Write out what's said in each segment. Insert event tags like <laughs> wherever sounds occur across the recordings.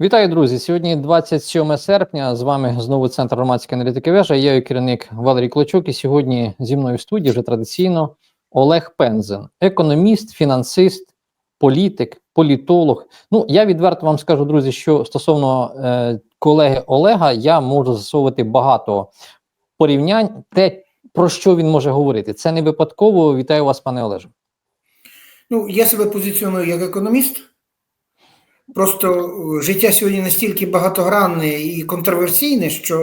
Вітаю, друзі! Сьогодні 27 серпня. З вами знову центр громадської аналітики вежа. Я її керівник Валерій Клочук. І сьогодні зі мною в студії вже традиційно Олег Пензен, економіст, фінансист, політик, політолог. Ну я відверто вам скажу, друзі, що стосовно е, колеги Олега, я можу засовувати багато порівнянь. Те про що він може говорити, це не випадково. Вітаю вас, пане Олеже. Ну, я себе позиціоную як економіст. Просто е, життя сьогодні настільки багатогранне і контроверсійне, що,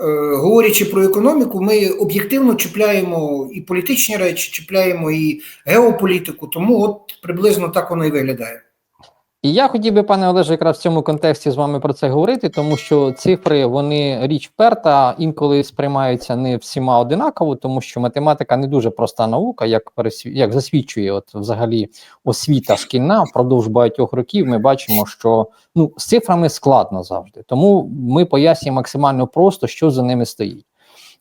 е, говорячи про економіку, ми об'єктивно чіпляємо і політичні речі, чіпляємо і геополітику, тому от приблизно так воно і виглядає. І я хотів би, пане Олеже, якраз в цьому контексті з вами про це говорити, тому що цифри вони річ вперта, інколи сприймаються не всіма одинаково, тому що математика не дуже проста наука, як пересві... як засвідчує, от взагалі освіта шкільна впродовж багатьох років. Ми бачимо, що ну з цифрами складно завжди. Тому ми пояснюємо максимально просто, що за ними стоїть.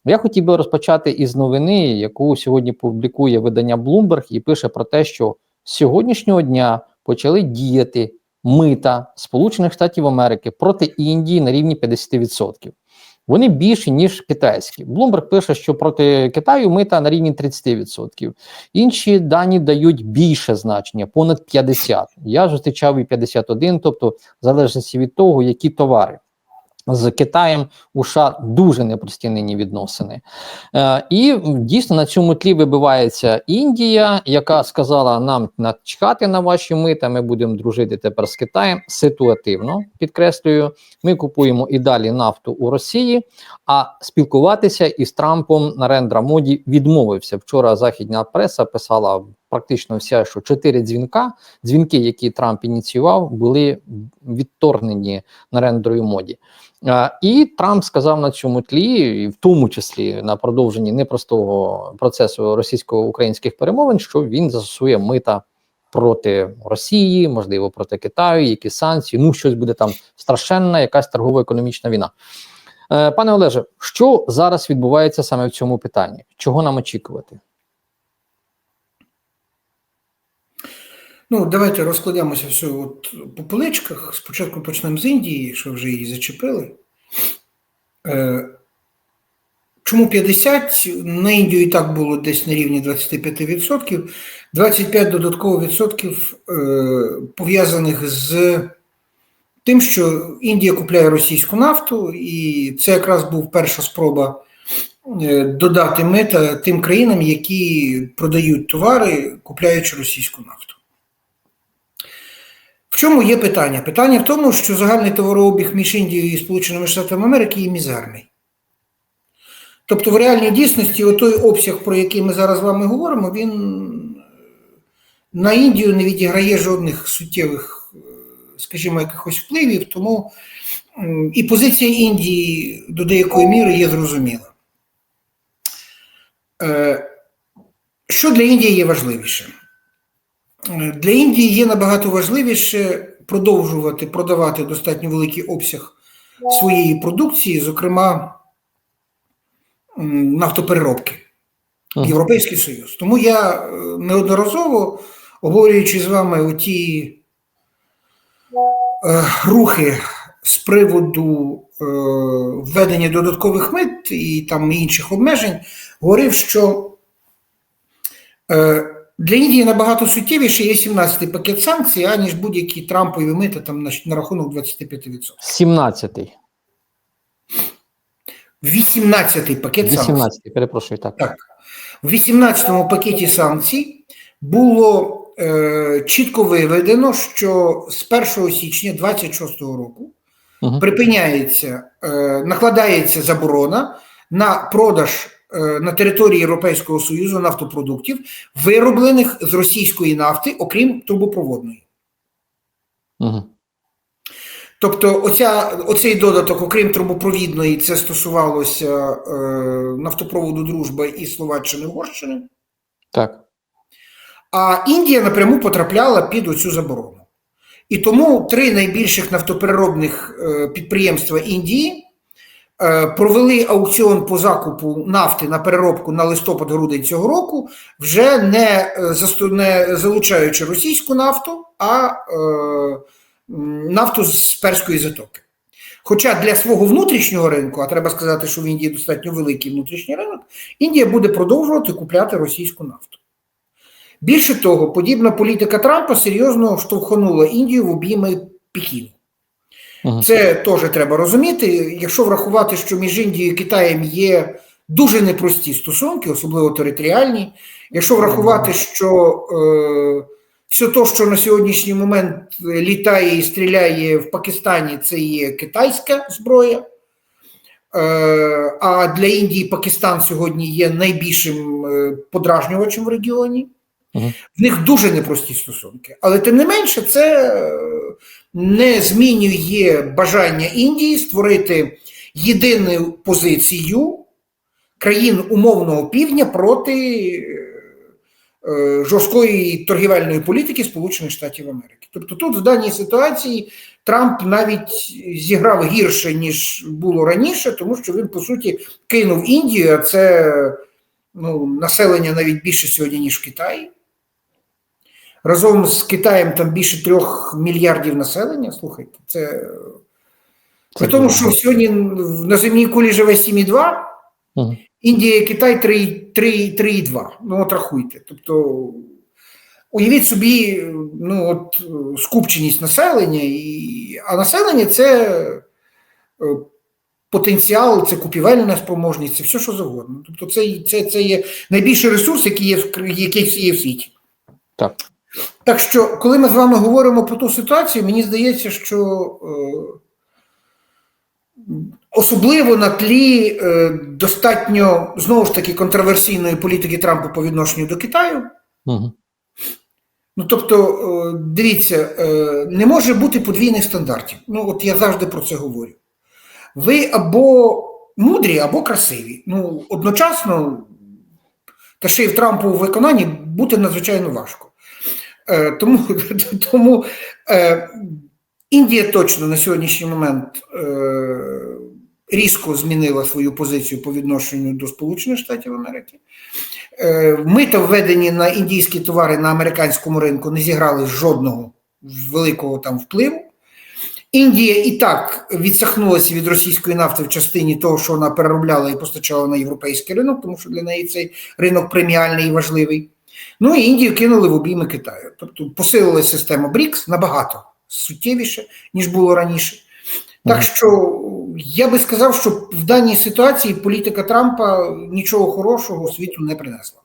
Я хотів би розпочати із новини, яку сьогодні публікує видання Bloomberg і пише про те, що з сьогоднішнього дня почали діяти мита Сполучених Штатів Америки проти Індії на рівні 50%. Вони більші, ніж китайські. Блумберг пише, що проти Китаю мита на рівні 30%. Інші дані дають більше значення, понад 50%. Я зустрічав і 51%, тобто в залежності від того, які товари. З Китаєм у США дуже непрості нині відносини. Е, і дійсно на цьому тлі вибивається Індія, яка сказала нам начхати на ваші мита, ми будемо дружити тепер з Китаєм ситуативно, підкреслюю, ми купуємо і далі нафту у Росії, а спілкуватися із Трампом Нарендра Моді відмовився. Вчора західна преса писала практично вся, що чотири дзвінка, дзвінки, які Трамп ініціював, були відторгнені на Нарендрою Моді. І Трамп сказав на цьому тлі, і в тому числі на продовженні непростого процесу російсько-українських перемовин, що він застосує мита проти Росії, можливо, проти Китаю, які санкції. Ну, щось буде там страшенна, якась торгово-економічна війна. Е, Пане Олеже, що зараз відбувається саме в цьому питанні? Чого нам очікувати? Ну, давайте розкладемося все от по поличках. Спочатку почнемо з Індії, якщо вже її зачепили. Е, Чому 50? На Індію і так було десь на рівні 25%. 25 додатково відсотків е, пов'язаних з тим, що Індія купляє російську нафту, і це якраз був перша спроба е, додати мита тим країнам, які продають товари, купляючи російську нафту. Чому є питання? Питання в тому, що загальний товарообіг між Індією і Сполученими Штатами Америки є мізерний. Тобто, в реальній дійсності, той обсяг, про який ми зараз з вами говоримо, він на Індію не відіграє жодних суттєвих, скажімо, якихось впливів, тому і позиція Індії до деякої міри є зрозуміла. Що для Індії є важливіше? Для Індії є набагато важливіше продовжувати продавати достатньо великий обсяг своєї продукції, зокрема нафтопереробки в Європейський Союз. Тому я неодноразово, обговорюючи з вами оті е, рухи з приводу е, введення додаткових мит і там інших обмежень, говорив, що е, для Індії набагато суттєвіше є 17-й пакет санкцій, аніж будь-які Трампові мита там на, на рахунок 25%. 17-й. 18-й пакет 18 санкцій. й перепрошую, так. Так. В 18-му пакеті санкцій було е, чітко виведено, що з 1 січня 26 року Угу. припиняється, е, накладається заборона на продаж на території Європейського Союзу нафтопродуктів, вироблених з російської нафти, окрім трубопроводної. Угу. Тобто, оця, оцей додаток, окрім трубопровідної, це стосувалося е, нафтопроводу Дружба і Словаччини Угорщини. Так. А Індія напряму потрапляла під оцю заборону. І тому три найбільших нафтопереробних е, підприємства Індії е, провели аукціон по закупу нафти на переробку на листопад-грудень цього року, вже не, е, не залучаючи російську нафту, а е, нафту з перської затоки. Хоча для свого внутрішнього ринку, а треба сказати, що в Індії достатньо великий внутрішній ринок, Індія буде продовжувати купляти російську нафту. Більше того, подібна політика Трампа серйозно штовхнула Індію в обійми Пекіну. Це теж треба розуміти. Якщо врахувати, що між Індією і Китаєм є дуже непрості стосунки, особливо територіальні. Якщо врахувати, що е, все те, що на сьогоднішній момент літає і стріляє в Пакистані, це є китайська зброя. Е, а для Індії Пакистан сьогодні є найбільшим е, подражнювачем в регіоні. В них дуже непрості стосунки. Але тим не менше, це е, не змінює бажання Індії створити єдину позицію країн умовного півдня проти е, е, жорсткої торгівельної політики Сполучених Штатів Америки. Тобто тут в даній ситуації Трамп навіть зіграв гірше, ніж було раніше, тому що він, по суті, кинув Індію, а це ну, населення навіть більше сьогодні, ніж в Китаї. Разом з Китаєм там більше трьох мільярдів населення. Слухайте, це. При тому, що сьогодні на земній кулі живе 7,2, Мгм. Індія і Китай 3,2. Ну, от рахуйте. Тобто, уявіть собі, ну, от, скупченість населення, і, а населення це е, потенціал, це купівельна спроможність, це все, що завгодно. Тобто, це, це, це є найбільший ресурс, який є, в, який є в світі. Так. Так що, коли ми з вами говоримо про ту ситуацію, мені здається, що е, особливо на тлі е, достатньо знову ж таки контроверсійної політики Трампа по відношенню до Китаю. Ну тобто, е, дивіться, не може бути подвійних стандартів. Ну, от я завжди про це говорю. Ви або мудрі, або красиві. Ну, одночасно, та ще й в Трампу в виконанні бути надзвичайно важко. Е, тому <laughs> тому е, Індія точно на сьогоднішній момент е, різко змінила свою позицію по відношенню до Сполучених Штатів Америки. Мита введені на індійські товари на американському ринку не зіграли жодного великого там впливу. Індія і так відсахнулася від російської нафти в частині того, що вона переробляла і постачала на європейський ринок, тому що для неї цей ринок преміальний і важливий. Ну і Індію кинули в обійми Китаю. Тобто посилила система БРІКС набагато суттєвіше, ніж було раніше. Так що я би сказав, що в даній ситуації політика Трампа нічого хорошого світу не принесла.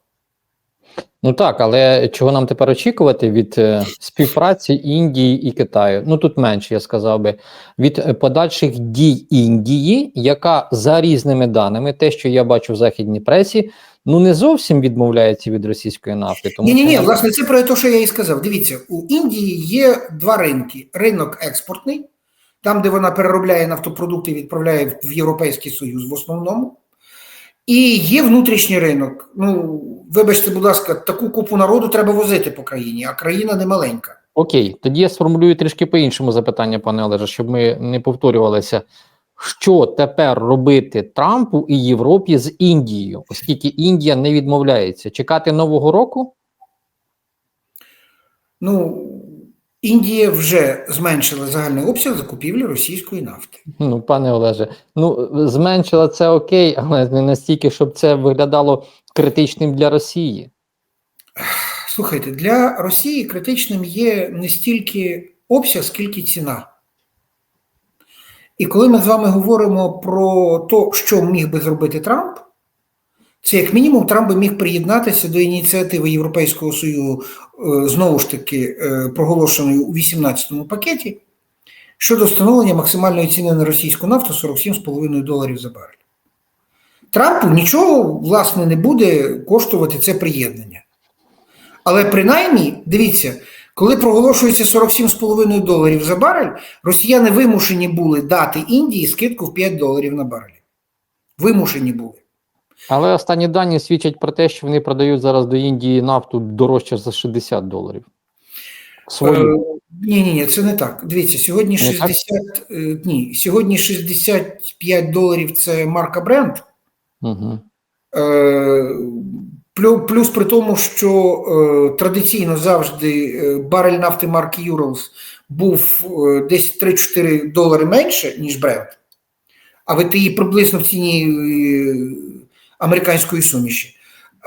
Ну так, але чого нам тепер очікувати від е, співпраці Індії і Китаю? Ну тут менше, я сказав би, від подальших дій Індії, яка за різними даними, те, що я бачу в західній пресі, ну не зовсім відмовляється від російської нафти. Тому Ні, ні, ні, власне, це про те, що я і сказав. Дивіться, у Індії є два ринки: ринок експортний, там, де вона переробляє нафтопродукти і відправляє в Європейський Союз в основному. І є внутрішній ринок. Ну, вибачте, будь ласка, таку купу народу треба возити по країні, а країна не маленька. Окей, тоді я сформулюю трішки по-іншому запитання, пане Олеже, щоб ми не повторювалися. Що тепер робити Трампу і Європі з Індією, оскільки Індія не відмовляється? Чекати нового року? Ну, Індія вже зменшила загальний обсяг закупівлі російської нафти. Ну, пане Олеже, ну зменшила це окей, але не настільки, щоб це виглядало критичним для Росії. Слухайте, для Росії критичним є не стільки обсяг, скільки ціна. І коли ми з вами говоримо про те, що міг би зробити Трамп, це як мінімум Трамп би міг приєднатися до ініціативи Європейського Союзу, знову ж таки, е, проголошеної у 18-му пакеті, щодо встановлення максимальної ціни на російську нафту 47,5 доларів за барель. Трампу нічого, власне, не буде коштувати це приєднання. Але принаймні, дивіться, коли проголошується 47,5 доларів за барель, росіяни вимушені були дати Індії скидку в 5 доларів на барель. Вимушені були. Але останні дані свідчать про те, що вони продають зараз до Індії нафту дорожче за 60 доларів. Свою. Ні, ні, ні, це не так. Дивіться, сьогодні Не так? 60, е, ні, сьогодні 65 доларів це марка бренд. Угу. Е, Плюс при тому, що е, традиційно завжди е, барель нафти марки Urals був е, десь 3-4 долари менше, ніж Брент, а ВТІ приблизно в ціні е, американської суміші.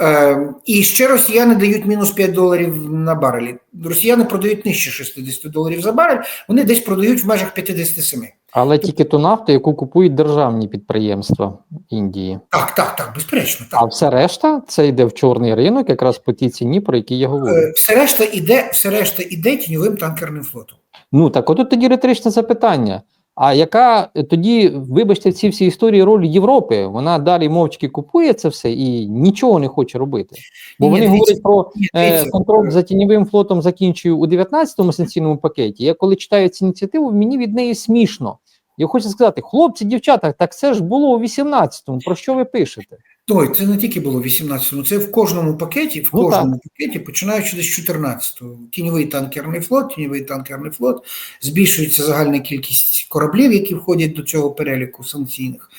Е, І ще росіяни дають мінус 5 доларів на барелі. Росіяни продають нижче 60 доларів за барель, вони десь продають в межах 57. Але тільки ту нафту, яку купують державні підприємства Індії. Так, так, так, безперечно. Так. А все решта це йде в чорний ринок, якраз по тій ціні, про які я говорю. Е, Все решта іде, все решта іде тіньовим танкерним флотом. Ну так от тоді риторичне запитання. А яка е, тоді, вибачте, в цій всій історії роль Європи? Вона далі мовчки купує це все і нічого не хоче робити. Бо вони говорять про е, контроль за тіньовим флотом закінчую у 19-му санкційному пакеті. Я коли читаю цю ініціативу, мені від неї смішно. Я хочу сказати, хлопці, дівчата, так це ж було у 18-му. Про що ви пишете? Той, це не тільки було в 18-му, це в кожному пакеті, в Ну, кожному пакеті, починаючи десь з 14-го. Тіньовий танкерний флот, тіньовий танкерний флот, збільшується загальна кількість кораблів, які входять до цього переліку санкційних.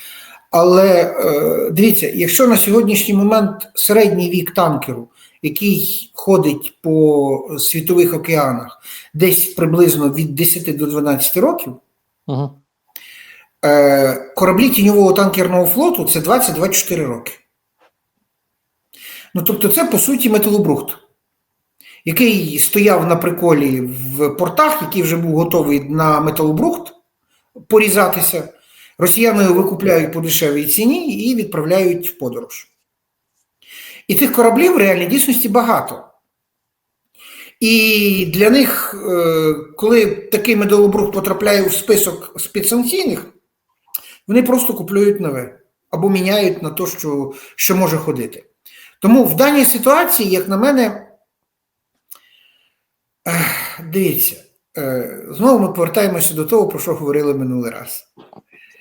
Але е, дивіться, якщо на сьогоднішній момент середній вік танкеру, який ходить по світових океанах, десь приблизно від 10 до 12 років, Угу. Е, кораблі тіньового танкерного флоту це 20-24 роки. Ну, тобто, це по суті металобрухт, який стояв на приколі в портах, який вже був готовий на металобрухт порізатися. Росіяни його викупляють по дешевій ціні і відправляють в подорож. І тих кораблів в реальній дійсності багато. І для них, е, коли такий металобрухт потрапляє в список спецсанкційних, вони просто купують нове або міняють на те, що, що може ходити. Тому в даній ситуації, як на мене, дивіться, е, знову ми повертаємося до того, про що говорили минулий раз.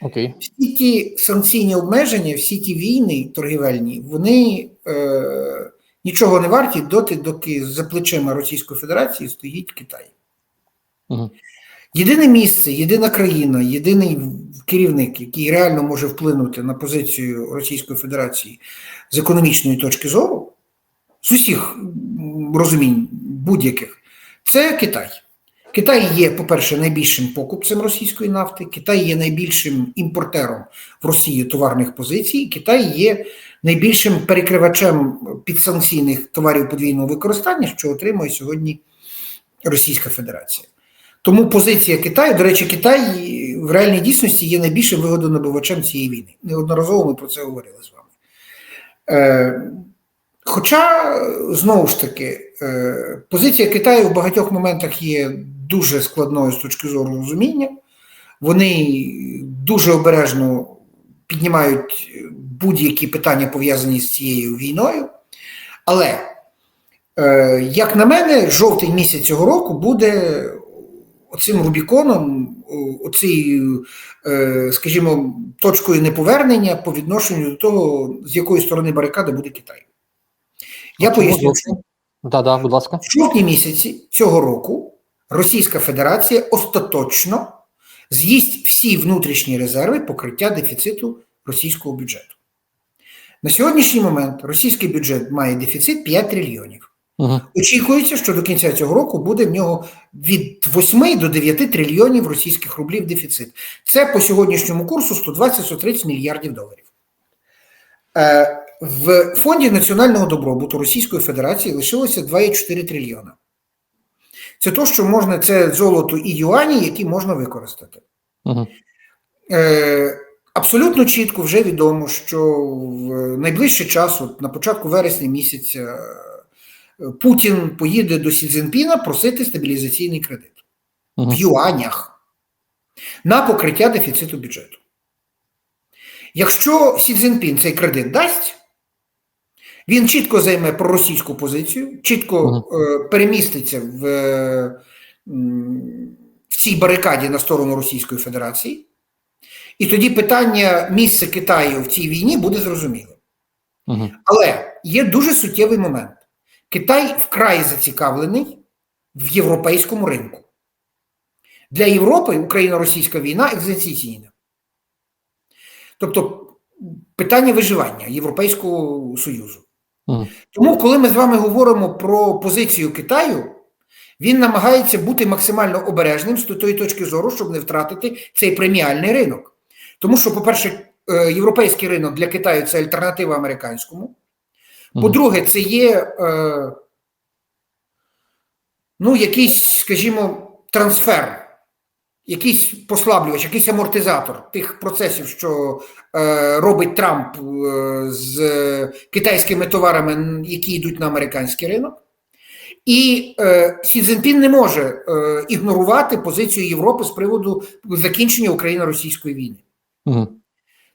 Окей. Всі ті санкційні обмеження, всі ті війни торгівельні, вони е, нічого не варті доти, доки за плечима Російської Федерації стоїть Китай. Угу. Єдине місце, єдина країна, єдиний керівник, який реально може вплинути на позицію Російської Федерації з економічної точки зору, з усіх розумінь будь-яких, це Китай. Китай є, по-перше, найбільшим покупцем російської нафти, Китай є найбільшим імпортером в Росії товарних позицій, Китай є найбільшим перекривачем підсанкційних товарів подвійного використання, що отримує сьогодні Російська Федерація. Тому позиція Китаю, до речі, Китай в реальній дійсності є найбільшим вигодонабувачем цієї війни. Неодноразово ми про це говорили з вами. Е, Хоча, знову ж таки, е, позиція Китаю в багатьох моментах є дуже складною з точки зору розуміння. Вони дуже обережно піднімають будь-які питання, пов'язані з цією війною. Але, е, як на мене, жовтий місяць цього року буде оцим Рубіконом, оцією, е, скажімо, точкою неповернення по відношенню до того, з якої сторони барикади буде Китай. Я поясню. Так, да, будь ласка. В жовтні місяці цього року Російська Федерація остаточно з'їсть всі внутрішні резерви покриття дефіциту російського бюджету. На сьогоднішній момент російський бюджет має дефіцит 5 трильйонів. Угу. Очікується, що до кінця цього року буде в нього від 8 до 9 трильйонів російських рублів дефіцит. Це по сьогоднішньому курсу 120-130 мільярдів доларів. Е, в Фонді національного добробуту Російської Федерації лишилося 2,4 трильйона. Це то, що можна, це золото і юані, які можна використати. Угу. Е, абсолютно чітко вже відомо, що в найближчий час, от на початку вересня місяця, Путін поїде до Сі Цзіньпіна просити стабілізаційний кредит Угу. в юанях на покриття дефіциту бюджету. Якщо Сі Цзіньпін цей кредит дасть, він чітко займе проросійську позицію, чітко е, переміститься в, е, в цій барикаді на сторону Російської Федерації, і тоді питання місця Китаю в цій війні буде зрозумілим. Угу. Але є дуже суттєвий момент. Китай вкрай зацікавлений в європейському ринку. Для Європи Україно-російська війна екзистенційна. Тобто питання виживання Європейського Союзу. Тому, коли ми з вами говоримо про позицію Китаю, Він намагається бути максимально обережним з тої точки зору, щоб не втратити цей преміальний ринок. Тому що, по-перше, е, європейський ринок для Китаю це альтернатива американському. По-друге, це є е, ну, якийсь, скажімо, трансфер, якийсь послаблювач, якийсь амортизатор тих процесів, що е, робить Трамп е, з китайськими товарами, які йдуть на американський ринок. І е, Сі Цзіньпін не може е, ігнорувати позицію Європи з приводу закінчення Україно-російської війни. Мгм.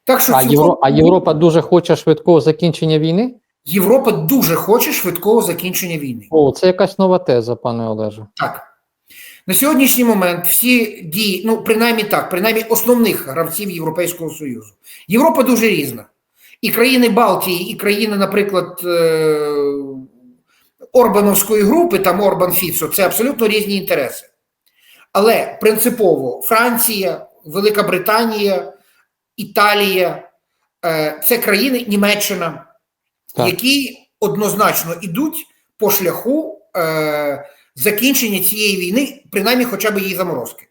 Так що А, цілком- Євро... а Європа дуже хоче швидкого закінчення війни? Європа дуже хоче швидкого закінчення війни. О, це якась нова теза, пане Олеже. Так. На сьогоднішній момент всі дії, ну принаймні так, принаймні основних гравців Європейського Союзу. Європа дуже різна. І країни Балтії, і країни, наприклад, е, Орбановської групи, там Орбан Фіцо, це абсолютно різні інтереси. Але принципово Франція, Велика Британія, Італія е, це країни Німеччина, Так. які однозначно йдуть по шляху е, закінчення цієї війни, принаймні хоча б її заморозки.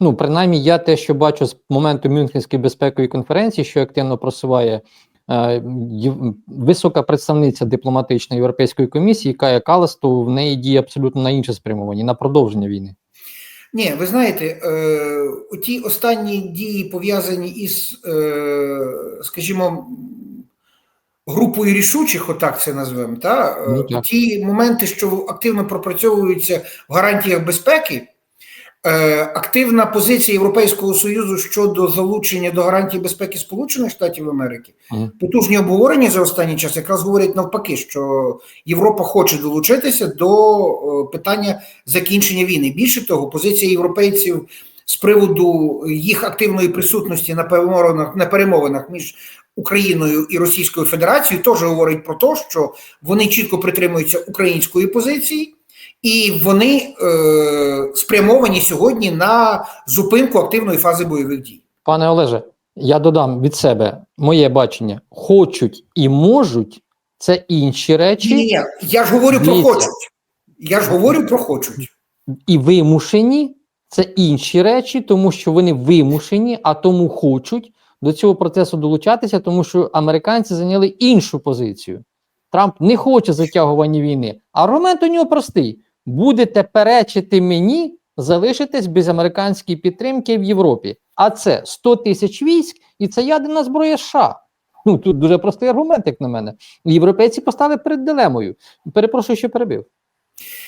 Ну, принаймні, я те, що бачу з моменту Мюнхенської безпекової конференції, що активно просуває е, висока представниця дипломатичної Європейської комісії Кая Калас, то в неї діє абсолютно на інше спрямування, на продовження війни. Ні, ви знаєте, е, ті останні дії пов'язані із, е, скажімо, групою рішучих, отак це назвемо, та? Ну, е, так. ті моменти, що активно пропрацьовуються в гарантіях безпеки, е, активна позиція Європейського Союзу щодо залучення до гарантій безпеки Сполучених Штатів Америки, потужні обговорення за останній час якраз говорять навпаки, що Європа хоче долучитися до е, питання закінчення війни. Більше того, позиція європейців з приводу їх активної присутності на перемовинах, на перемовинах між Україною і Російською Федерацією теж говорить про те, що вони чітко притримуються української позиції. І вони е, спрямовані сьогодні на зупинку активної фази бойових дій. Пане Олеже, я додам від себе моє бачення: хочуть і можуть це інші речі, Ні, ні, я ж говорю про хочуть. Я ж говорю про хочуть. і вимушені це інші речі, тому що вони вимушені, а тому хочуть до цього процесу долучатися, тому що американці зайняли іншу позицію. Трамп не хоче затягування війни. Аргумент у нього простий: будете перечити мені, залишитесь без американської підтримки в Європі. А це 100 тисяч військ, і це ядерна зброя США. Ну тут дуже простий аргумент, як на мене. Європейці постали перед дилемою. Перепрошую, що перебив.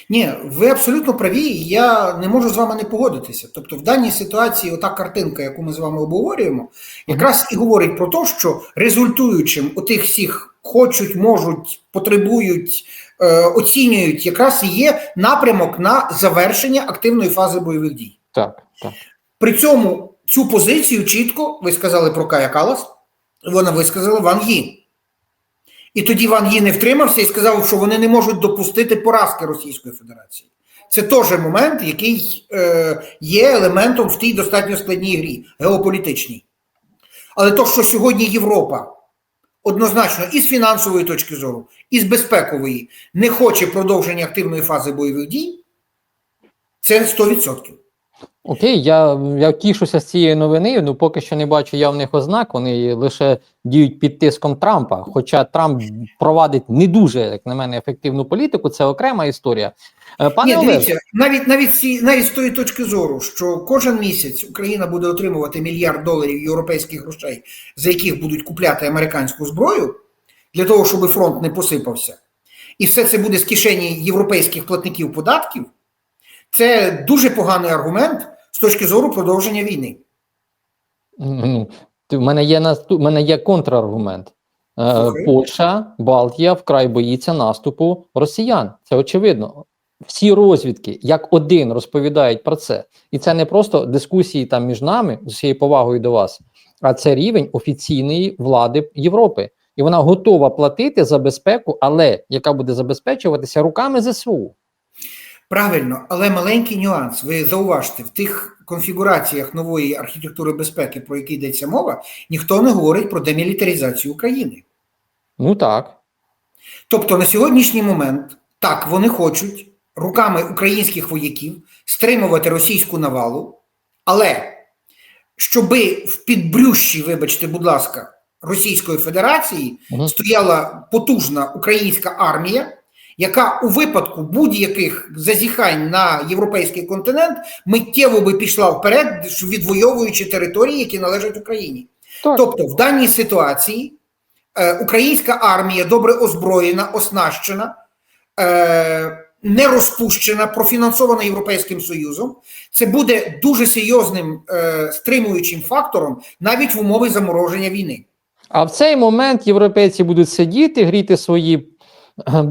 Ні, ви абсолютно праві, і я не можу з вами не погодитися. Тобто, в даній ситуації, ота картинка, яку ми з вами обговорюємо, якраз і говорить про те, що результуючим у тих всіх хочуть, можуть, потребують, е, оцінюють, якраз і є напрямок на завершення активної фази бойових дій. Так, так. При цьому цю позицію чітко ви сказали про Кая Калас, вона висказала Ван Ї. І тоді Ван Ї не втримався і сказав, що вони не можуть допустити поразки Російської Федерації. Це теж момент, який е, є елементом в тій достатньо складній грі, геополітичній. Але то, що сьогодні Європа однозначно і з фінансової точки зору, і з безпекової не хоче продовження активної фази бойових дій, це 100%. Окей, я, я тішуся з цієї новини. Ну поки що не бачу явних ознак. Вони лише діють під тиском Трампа. Хоча Трамп провадить не дуже, як на мене, ефективну політику, це окрема історія. Е, Пане Ні, дивіться, навіть навіть ці навіть з тої точки зору, що кожен місяць Україна буде отримувати мільярд доларів європейських грошей, за яких будуть купляти американську зброю, для того, щоб фронт не посипався, і все це буде з кишені європейських платників податків. Це дуже поганий аргумент точки зору продовження війни. в мене є наступ, в мене є контраргумент. Е, Слухаю. Польща, Балтія вкрай боїться наступу росіян. Це очевидно. Всі розвідки як один розповідають про це, і це не просто дискусії там між нами з усією повагою до вас, а це рівень офіційної влади Європи, і вона готова платити за безпеку, але яка буде забезпечуватися руками ЗСУ. Правильно, але маленький нюанс. Ви зауважте, в тих конфігураціях нової архітектури безпеки, про які йдеться мова, ніхто не говорить про демілітаризацію України. Ну так. Тобто на сьогоднішній момент так вони хочуть руками українських вояків стримувати російську навалу, але щоби в підбрющі, вибачте, будь ласка, Російської Федерації Мгм. стояла потужна українська армія, яка у випадку будь-яких зазіхань на європейський континент миттєво би пішла вперед, відвоюючи території, які належать Україні. Так. Тобто, в даній ситуації е, українська армія добре озброєна, оснащена, е, не розпущена, профінансована Європейським Союзом. Це буде дуже серйозним е, стримуючим фактором навіть в умови замороження війни. А в цей момент європейці будуть сидіти, гріти свої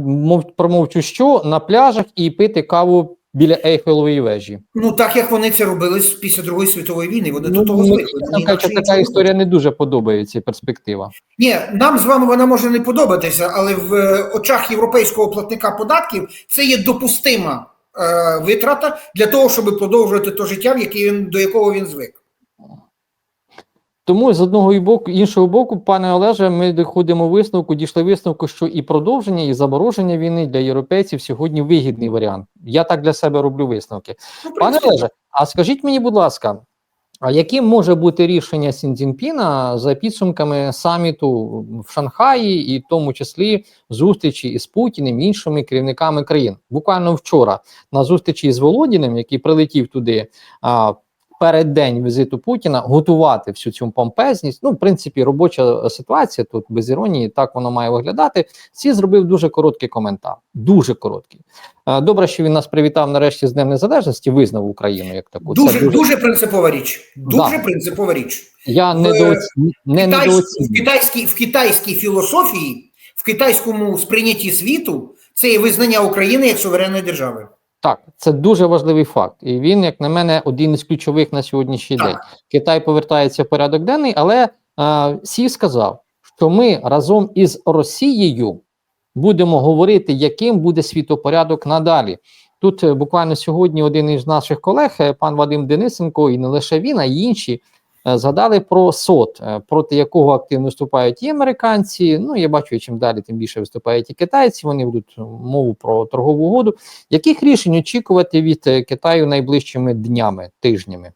мов, промовчу що на пляжах і пити каву біля Ейфелевої вежі. Ну так як вони це робили після Другої світової війни. Вони Ну, до того мені, звикли. інакше така історія не дуже подобається. Перспектива. Ні, нам з вами вона може не подобатися, але в е, очах європейського платника податків це є допустима е, витрата для того, щоб продовжувати то життя, в яке він до якого він звик. Тому з одного і боку, іншого боку, пане Олеже, ми доходимо висновку, дійшли висновку, що і продовження, і замороження війни для європейців сьогодні вигідний варіант. Я так для себе роблю висновки. Ну, Пане Олеже, а скажіть мені, будь ласка, а яким може бути рішення Сінцзінпіна за підсумками саміту в Шанхаї, і в тому числі зустрічі із Путіним і іншими керівниками країн? Буквально вчора на зустрічі з Володіним, який прилетів туди перед день візиту Путіна, готувати всю цю помпезність. Ну, в принципі, робоча ситуація тут без іронії, так воно має виглядати. Всі зробив дуже короткий коментар. Дуже короткий. Е, Добре, що він нас привітав нарешті з Днем Незалежності, визнав Україну як таку. Це дуже, дуже принципова річ. Дуже Да. принципова річ. Я в- недооц... не Китайсь- в, китайській, в китайській філософії, в китайському сприйнятті світу це є визнання України як суверенної держави. Так, це дуже важливий факт, і він, як на мене, один із ключових на сьогоднішній Так. день. Китай повертається в порядок денний, але е, Сі сказав, що ми разом із Росією будемо говорити, яким буде світопорядок надалі. Тут е, буквально сьогодні один із наших колег, е, пан Вадим Денисенко, і не лише він, а й інші. Е, Згадали про СОТ, е, проти якого активно виступають і американці. Ну я бачу, чим далі, тим більше виступають і китайці. Вони ведуть мову про торгову угоду. Яких рішень очікувати від е, Китаю найближчими днями, тижнями?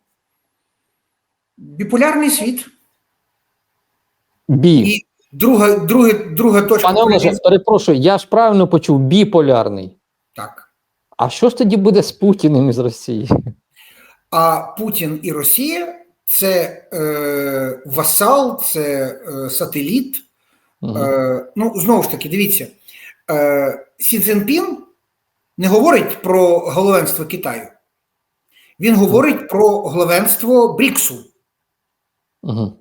Біполярний світ. Бі. І друга, друга, друга точка. Пане Олеже, перепрошую, я ж правильно почув біполярний. Так. А що ж тоді буде з Путіним із Росії? А Путін і Росія це е, васал, це е, сателіт. Мгм. Е, ну, знову ж таки, дивіться, е, Сі Цзіньпін не говорить про главенство Китаю. Він говорить про главенство Бріксу, Мгм.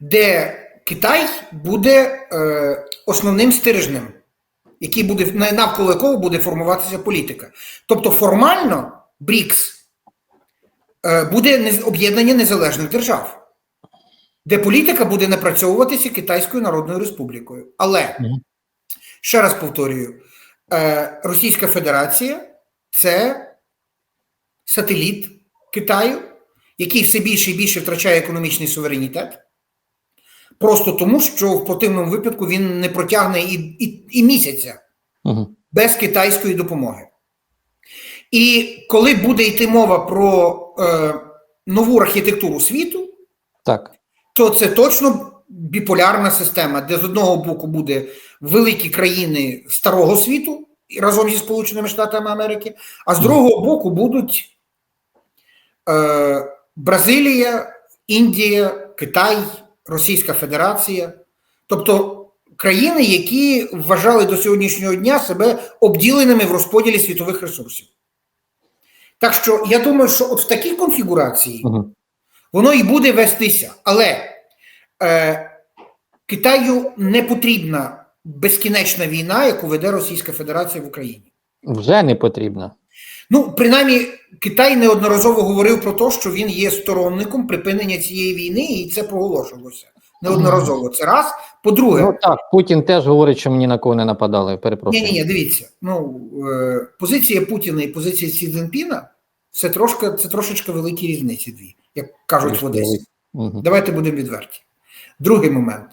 де Китай буде е, основним стержнем, який буде навколо якого буде формуватися політика. Тобто формально БРІКС буде нез- об'єднання незалежних держав, де політика буде напрацьовуватися Китайською Народною Республікою. Але ще раз повторюю: е, Російська Федерація це сателіт Китаю, який все більше і більше втрачає економічний суверенітет. Просто тому, що в противному випадку він не протягне і, і, і місяця Мгм. без китайської допомоги. І коли буде йти мова про е, нову архітектуру світу, Так. то це точно біполярна система, де з одного боку буде великі країни старого світу разом зі Сполученими Штатами Америки, а з другого боку будуть е, Бразилія, Індія, Китай, Російська Федерація. Тобто країни, які вважали до сьогоднішнього дня себе обділеними в розподілі світових ресурсів. Так що я думаю, що от в такій конфігурації Мгм. воно і буде вестися. Але е, Китаю не потрібна безкінечна війна, яку веде Російська Федерація в Україні. Вже не потрібно. Ну, принаймні, Китай неодноразово говорив про те, що він є сторонником припинення цієї війни, і це проголошувалося неодноразово. Це раз. По-друге, Ну так, Путін теж говорить, що мені на кого не нападали. Перепрошую. ні, ні, ні, дивіться. Ну е, позиція Путіна і позиція Сі Цзіньпіна це трошки це трошечки великі різниці дві, як кажуть в Одесі. Мгм. Давайте будемо відверті. Другий момент.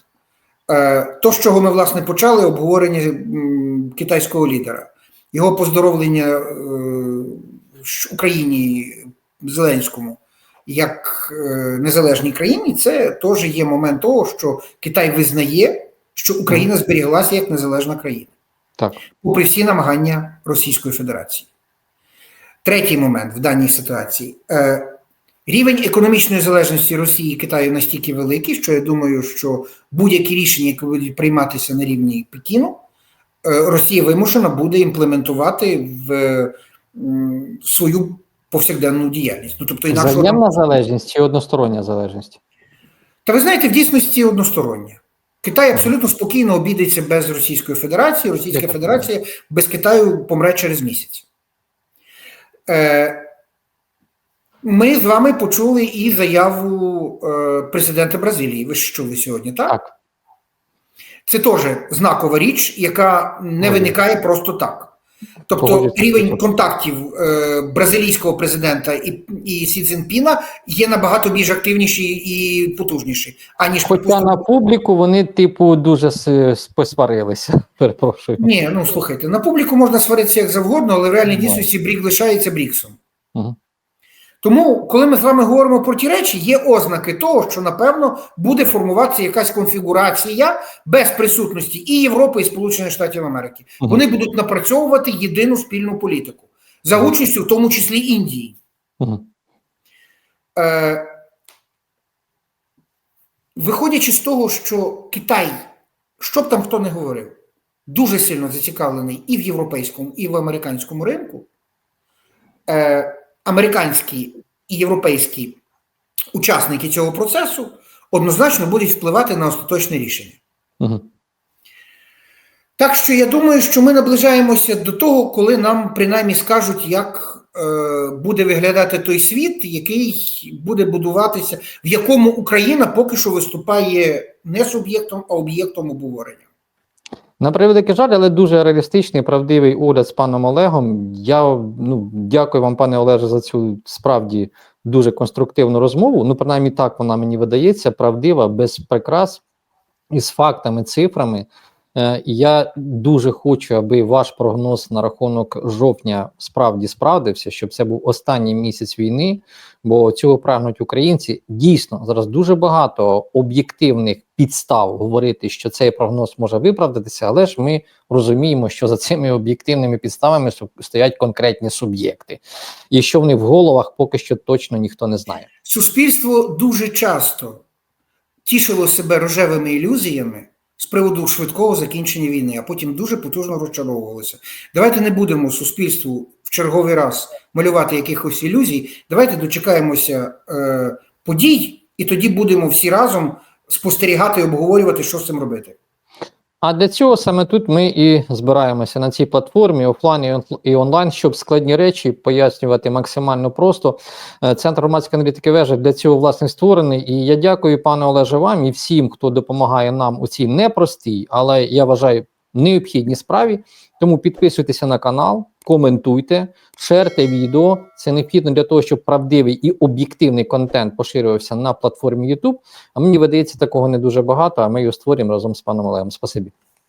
Е, То, з чого ми власне почали, обговорення китайського лідера. його поздоровлення е, Україні Зеленському як е, незалежній країні, це теж є момент того, що Китай визнає, що Україна зберіглася як незалежна країна Так. попри всі намагання Російської Федерації. Третій момент в даній ситуації. Е, Рівень економічної залежності Росії і Китаю настільки великий, що я думаю, що будь-які рішення, які будуть прийматися на рівні Пекіну, е, Росія вимушена буде імплементувати в свою повсякденну діяльність. Ну, тобто, інакше Взаємна залежність чи одностороння залежність? та ви знаєте, в дійсності одностороння. Китай абсолютно спокійно обійдеться без Російської Федерації. Російська Федерація без Китаю помре через місяць. Е, ми з вами почули і заяву е, президента Бразилії. Ви ж чули сьогодні, так? Так. Це теж знакова річ, яка не виникає просто так. Тобто рівень контактів е, бразилійського президента і, і Сі Цзінпіна є набагато більш активніший і потужніший, аніж Хоча на публіку вони, типу, дуже посварилися. <laughs> Перепрошую. Ні, ну слухайте, на публіку можна сваритися як завгодно, але в реальній дійсності брік лишається бріксом. Тому, коли ми з вами говоримо про ті речі, є ознаки того, що напевно буде формуватися якась конфігурація без присутності і Європи, і Сполучених Штатів Америки. Вони будуть напрацьовувати єдину спільну політику за участю, в тому числі Індії. Мгм. Е, виходячи з того, що Китай, що б там хто не говорив, дуже сильно зацікавлений і в європейському, і в американському ринку, е, американські і європейські учасники цього процесу однозначно будуть впливати на остаточне рішення. Так що я думаю, що ми наближаємося до того, коли нам принаймні скажуть, як е, буде виглядати той світ, який буде будуватися, в якому Україна поки що виступає не суб'єктом, а об'єктом обговорення. На превеликий жаль, але дуже реалістичний, правдивий огляд з паном Олегом. Я ну, дякую вам, пане Олеже, за цю справді дуже конструктивну розмову. Ну, принаймні так вона мені видається, правдива, без прикрас, із фактами, цифрами. Е, я дуже хочу, аби ваш прогноз на рахунок жовтня справді справдився, щоб це був останній місяць війни, бо цього прагнуть українці. Дійсно, зараз дуже багато об'єктивних підстав говорити, що цей прогноз може виправдатися, але ж ми розуміємо, що за цими об'єктивними підставами стоять конкретні суб'єкти, і що в них в головах поки що точно ніхто не знає. Суспільство дуже часто тішило себе рожевими ілюзіями з приводу швидкого закінчення війни, а потім дуже потужно розчаровувалося. Давайте не будемо суспільству в черговий раз малювати якихось ілюзій. Давайте дочекаємося е, подій, і тоді будемо всі разом спостерігати і обговорювати, що з цим робити. А для цього саме тут ми і збираємося на цій платформі офлайн і онлайн, щоб складні речі пояснювати максимально просто. Е, Центр громадської аналітики вежа для цього власне створений. І я дякую, пане Олеже, вам і всім, хто допомагає нам у цій непростій, але я вважаю необхідній справі. Тому підписуйтеся на канал, коментуйте, шерте відео. Це необхідно для того, щоб правдивий і об'єктивний контент поширювався на платформі YouTube. А мені видається такого не дуже багато. А ми його створюємо разом з паном Олегом. Спасибі.